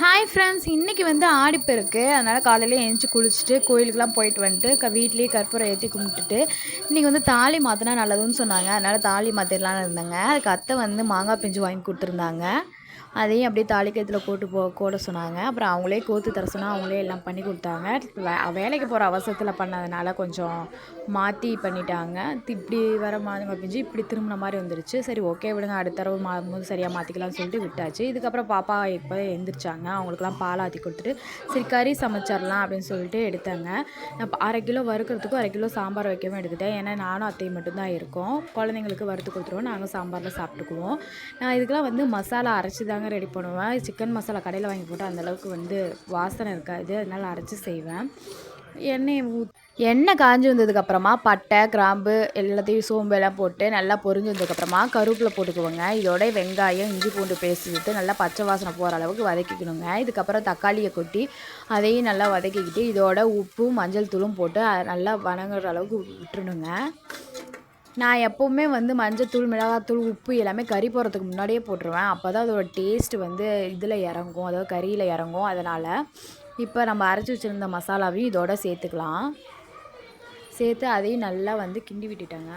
Hi friends இன்றைக்கி வந்து ஆடிப்பெருக்கு அதனால் காலையில் எழுந்துச்சி குளிச்சுட்டு கோயிலுக்கெலாம் போயிட்டு வந்துட்டு க வீட்லேயே கற்பூரம் ஏற்றி கும்பிட்டுட்டு இன்றைக்கி வந்து தாலி மாற்றினா நல்லதுன்னு சொன்னாங்க. அதனால் தாலி மாற்றிடலான்னு இருந்தேங்க. அதுக்கு அத்தை வந்து மாங்காய் பிஞ்சு வாங்கி கொடுத்துருந்தாங்க. அதையும் அப்படியே தாலிக்கத்தில் போட்டு போ போட சொன்னாங்க. அப்புறம் அவங்களே கோத்து தர சொன்னால் அவங்களே எல்லாம் பண்ணி கொடுத்தாங்க. வே வேலைக்கு போகிற அவசரத்தில் பண்ணதுனால கொஞ்சம் மாற்றி பண்ணிட்டாங்க. இப்படி வர மாதிரி பிஞ்சு இப்படி திரும்பின மாதிரி வந்துருச்சு. சரி ஓகே விடுங்க. அடுத்த தடவை மாறும்போது சரியாக மாற்றிக்கலாம்னு சொல்லிட்டு விட்டாச்சு. இதுக்கப்புறம் பாப்பா இப்போ எழுந்திரிச்சாங்க அவங்களுக்குலாம் பால் ஆற்றி கொடுத்துட்டு சரி கறி சமைச்சிடலாம் அப்படின்னு சொல்லிட்டு எடுத்தாங்க. நான் அரை கிலோ வறுக்கிறதுக்கும் அரை கிலோ சாம்பார் வைக்கவும் எடுத்துட்டேன் ஏன்னா நானும் அத்தையும் மட்டும்தான் இருக்கோம். குழந்தைங்களுக்கு வறுத்து கொடுத்துருவோம். நாங்கள் சாம்பாரில் சாப்பிட்டுக்குவோம். நான் இதுக்கெலாம் வந்து மசாலா அரைச்சி தான் தாங்க ரெடி பண்ணுவேன். சிக்கன் மசாலா கடையில் வாங்கி போட்டு அந்தளவுக்கு வந்து வாசனை இருக்காது. அதனால் அரைச்சி செய்வேன். எண்ணெய் எண்ணெய் காஞ்சி வந்ததுக்கப்புறமா பட்டை கிராம்பு எல்லாத்தையும் சோம்பு எல்லாம் போட்டு நல்லா பொரிஞ்சு வந்ததுக்கப்புறமா கருவேப்பிலை போட்டுக்குவோங்க. இதோட வெங்காயம் இஞ்சி பூண்டு பேஸ்ட் விட்டு நல்லா பச்சை வாசனை போகிற அளவுக்கு வதக்கிக்கணுங்க. இதுக்கப்புறம் தக்காளியை கொட்டி அதையும் நல்லா வதக்கிக்கிட்டு இதோட உப்பு மஞ்சள் தூளும் போட்டு நல்லா வணங்குற அளவுக்கு விட்டுருணுங்க நான் எப்போவுமே வந்து மஞ்சத்தூள் மிளகாத்தூள் உப்பு எல்லாமே கறி போடுறதுக்கு முன்னாடியே போட்டுருவேன். அப்போ தான் அதோட டேஸ்ட் வந்து இதில் இறங்கும். அதாவது கறியில் இறங்கும். அதனால் இப்போ நம்ம அரைச்சி வச்சுருந்த மசாலாவையும் இதோட சேர்த்துக்கலாம். சேர்த்து அதையும் நல்லா வந்து கிண்டி விட்டுட்டேங்க.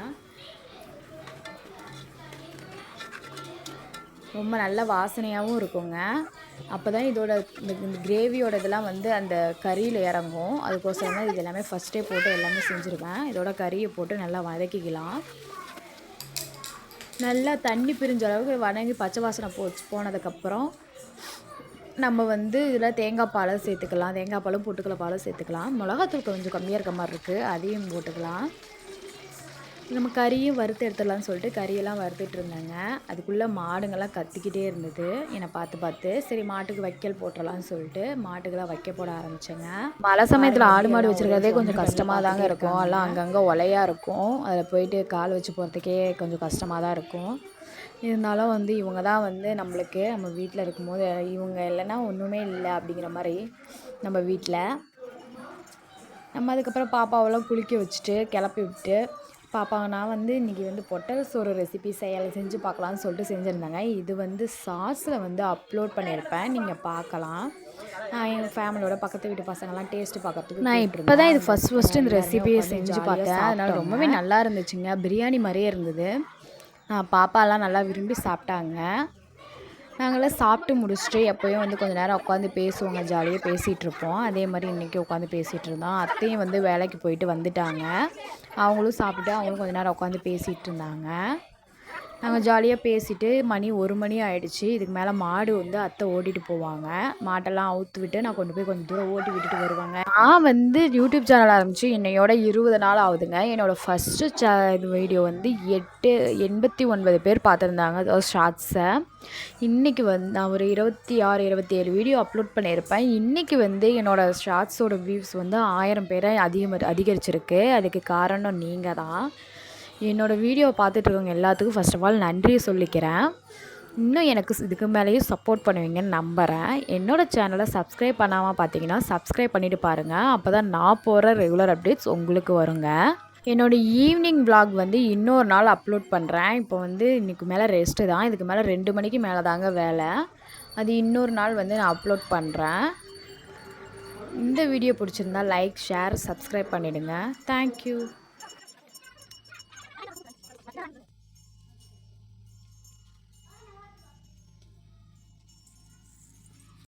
ரொம்ப நல்ல வாசனையாகவும் இருக்குங்க. அப்போ தான் இதோட இந்த இந்த கிரேவியோட இதெல்லாம் வந்து அந்த கறியில் இறங்கும். அதுக்கோசரம் தான் இது எல்லாமே ஃபஸ்ட்டே போட்டு எல்லாமே செஞ்சுருவேன். இதோட கறியை போட்டு நல்லா வதக்கிக்கலாம். நல்லா தண்ணி பிரிஞ்ச அளவுக்கு வதங்கி பச்சை வாசனை போச்சு போனதுக்கப்புறம் நம்ம வந்து இதில் தேங்காய் பாலை சேர்த்துக்கலாம். தேங்காய் பாலும் பொட்டுக்கலை பாலும் சேர்த்துக்கலாம். மிளகாத்தூள் கொஞ்சம் கம்மியாக இருக்க மாதிரி இருக்குது அதையும் போட்டுக்கலாம். நம்ம கறியும் வறுத்து எடுத்துடலாம்னு சொல்லிட்டு கறியெல்லாம் வறுத்துட்டு இருந்தாங்க. அதுக்குள்ளே மாடுங்கள்லாம் கத்திக்கிட்டே இருந்தது. என்னை பார்த்து பார்த்து சரி மாட்டுக்கு வைக்கல் போட்டுடலாம்னு சொல்லிட்டு மாட்டுக்கெல்லாம் வைக்க போட ஆரம்பித்தேங்க மழை சமயத்தில் ஆடு மாடு வச்சுருக்கிறதே கொஞ்சம் கஷ்டமாக தாங்க இருக்கும். எல்லாம் அங்கங்கே ஒலையாக இருக்கும். அதில் போயிட்டு கால் வச்சு போகிறதுக்கே கொஞ்சம் கஷ்டமாக தான் இருக்கும். இருந்தாலும் வந்து இவங்க தான் வந்து நம்மளுக்கு நம்ம வீட்டில் இருக்கும்போது இவங்க இல்லைன்னா ஒன்றுமே இல்லை அப்படிங்கிற மாதிரி நம்ம வீட்டில் நம்ம அதுக்கப்புறம் பாப்பாவெல்லாம் குளிக்க வச்சுட்டு கிளப்பி விட்டு பாப்பா நான் வந்து இன்றைக்கி வந்து பொட்டல் சோறு ரெசிபி செய்ய செஞ்சு பார்க்கலான்னு சொல்லிட்டு செஞ்சுருந்தாங்க. இது வந்து சாஸில் வந்து அப்லோட் பண்ணியிருப்பேன் நீங்கள் பார்க்கலாம் நான் எங்கள் ஃபேமிலியோட பக்கத்து வீட்டு பசங்கள்லாம் டேஸ்ட்டு பார்க்கறதுக்கு நான் இப்போ தான் இது ஃபஸ்ட் ஃபஸ்ட்டு இந்த ரெசிபியை செஞ்சு பார்த்தேன். அதனால் ரொம்பவே நல்லா இருந்துச்சுங்க. பிரியாணி மாதிரியே இருந்தது. பாப்பாலாம் நல்லா விரும்பி சாப்பிட்டாங்க. நாங்களாம் சாப்பிட்டு முடிச்சுட்டு எப்போயும் வந்து கொஞ்சம் நேரம் உட்காந்து பேசுவோங்க. ஜாலியாக பேசிகிட்டு இருப்போம். அதே மாதிரி இன்றைக்கி உட்காந்து பேசிகிட்டு இருந்தோம். அத்தையும் வந்து வேலைக்கு போயிட்டு வந்துட்டாங்க. அவங்களும் சாப்பிட்டு அவங்களும் கொஞ்சம் நேரம் உட்காந்து பேசிகிட்டு இருந்தாங்க. நாங்கள் ஜாலியாக பேசிவிட்டு மணி ஒரு மணி ஆகிடுச்சி இதுக்கு மேலே மாடு வந்து அத்தை ஓட்டிகிட்டு போவாங்க. மாட்டெல்லாம் அவுத்து விட்டு நான் கொண்டு போய் கொஞ்சம் தூரம் ஓட்டி விட்டுட்டு வருவாங்க. நான் வந்து யூடியூப் சேனல் ஆரம்பித்து என்னையோட இருபது நாள் ஆகுதுங்க. என்னோடய ஃபஸ்ட்டு சே இது வீடியோ வந்து எட்டு எண்பத்தி ஒன்பது பேர் பார்த்துருந்தாங்க. அதாவது ஷார்ட்ஸை இன்றைக்கி வந்து நான் ஒரு இருபத்தி ஆறு இருபத்தி ஏழு வீடியோ அப்லோட் பண்ணியிருப்பேன். இன்றைக்கி வந்து என்னோடய ஷார்ட்ஸோட வியூஸ் வந்து ஆயிரம் பேரை அதிகம் அதிகரிச்சிருக்கு. அதுக்கு காரணம் நீங்கள் தான். என்னோடய வீடியோவை பார்த்துட்ருக்கவங்க எல்லாத்துக்கும் ஃபஸ்ட் ஆஃப் ஆல் நன்றி சொல்லிக்கிறேன். இன்னும் எனக்கு இதுக்கு மேலேயும் சப்போர்ட் பண்ணுவீங்கன்னு நம்புகிறேன் என்னோடய சேனலை சப்ஸ்கிரைப் பண்ணாமல் பார்த்தீங்கன்னா சப்ஸ்கிரைப் பண்ணிவிட்டு பாருங்கள் அப்போ தான் நான் போகிற ரெகுலர் அப்டேட்ஸ் உங்களுக்கு வருங்க. என்னோடய ஈவினிங் விளாக் வந்து இன்னொரு நாள் அப்லோட் பண்ணுறேன் இப்போ வந்து இன்றைக்கு மேலே ரெஸ்ட்டு தான். இதுக்கு மேலே ரெண்டு மணிக்கு மேலே தாங்க வேலை. அது இன்னொரு நாள் வந்து நான் அப்லோட் பண்ணுறேன் இந்த வீடியோ பிடிச்சிருந்தா லைக் ஷேர் சப்ஸ்கிரைப் பண்ணிவிடுங்க தேங்க்யூ